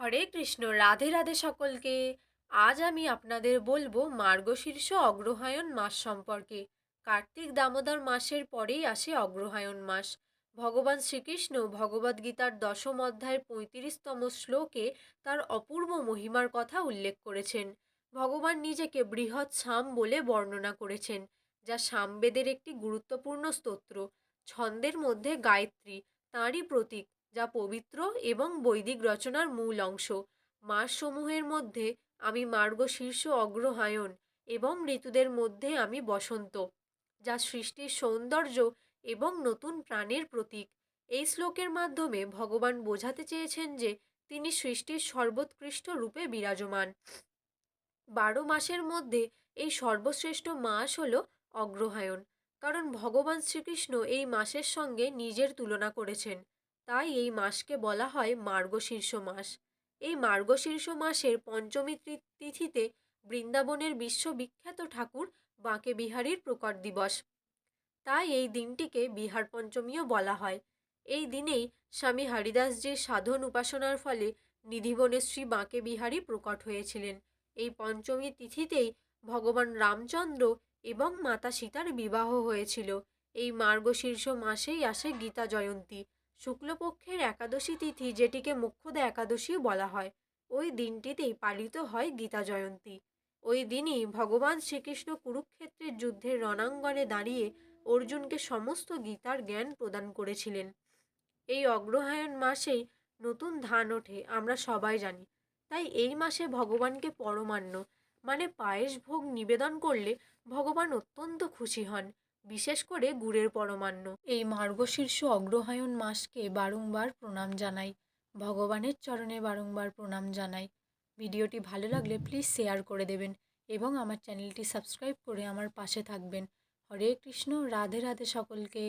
হরে কৃষ্ণ, রাধে রাধে সকলকে। আজ আমি আপনাদের বলব মার্গশীর্ষ অগ্রহায়ণ মাস সম্পর্কে। কার্তিক দামোদর মাসের পরেই আসে অগ্রহায়ণ মাস। ভগবান শ্রীকৃষ্ণ ভগবদ্গীতার দশম অধ্যায়ের পঁয়ত্রিশতম শ্লোকে তার অপূর্ব মহিমার কথা উল্লেখ করেছেন। ভগবান নিজেকে বৃহৎ সাম বলে বর্ণনা করেছেন, যা সামবেদের একটি গুরুত্বপূর্ণ স্তোত্র। ছন্দের মধ্যে গায়ত্রী, তাঁরই প্রতীক। যা পবিত্র এবং বৈদিক রচনার মূল অংশ। মাসসমূহের মধ্যে আমি মার্গ শীর্ষ অগ্রহায়ণ এবং ঋতুদের মধ্যে আমি বসন্ত, যা সৃষ্টির সৌন্দর্য এবং নতুন প্রাণের প্রতীক। এই শ্লোকের মাধ্যমে ভগবান বোঝাতে চেয়েছেন যে তিনি সৃষ্টির সর্বোৎকৃষ্ট রূপে বিরাজমান। বারো মাসের মধ্যে এই সর্বশ্রেষ্ঠ মাস হল অগ্রহায়ণ, কারণ ভগবান শ্রীকৃষ্ণ এই মাসের সঙ্গে নিজের তুলনা করেছেন। তাই এই মাসকে বলা হয় মার্গশীর্ষ মাস। এই মার্গশীর্ষ মাসের পঞ্চমী তিথিতে বৃন্দাবনের বিশ্ববিখ্যাত ঠাকুর বাঁকে বিহারীর প্রকট দিবস। তাই এই দিনটিকে বিহার পঞ্চমীও বলা হয়। এই দিনেই স্বামী হরিদাসজির সাধন উপাসনার ফলে নিধিবনে শ্রী বাঁকে বিহারী প্রকট হয়েছিলেন। এই পঞ্চমী তিথিতেই ভগবান রামচন্দ্র এবং মাতা সীতার বিবাহ হয়েছিল। এই মার্গশীর্ষ মাসেই আসে গীতা জয়ন্তী। শুক্লপক্ষের একাদশী তিথি, যেটিকে মোক্ষদা একাদশী বলা হয়, ওই দিনটিতেই পালিত হয় গীতা জয়ন্তী। ওই দিনই ভগবান শ্রীকৃষ্ণ কুরুক্ষেত্রের যুদ্ধের রণাঙ্গনে দাঁড়িয়ে অর্জুনকে সমস্ত গীতার জ্ঞান প্রদান করেছিলেন। এই অগ্রহায়ণ মাসেই নতুন ধান ওঠে, আমরা সবাই জানি। তাই এই মাসে ভগবানকে পরমান্ন মানে পায়েস ভোগ নিবেদন করলে ভগবান অত্যন্ত খুশি হন। বিশেষ করে গুড়ের পরমান্ন। এই মার্গশীর্ষ অগ্রহায়ণ মাসকে বারংবার প্রণাম জানাই। ভগবানের চরণে বারংবার প্রণাম জানাই। ভিডিওটি ভালো লাগলে প্লিজ শেয়ার করে দেবেন এবং আমার চ্যানেলটি সাবস্ক্রাইব করে আমার পাশে থাকবেন। হরে কৃষ্ণ, রাধে রাধে সকলকে।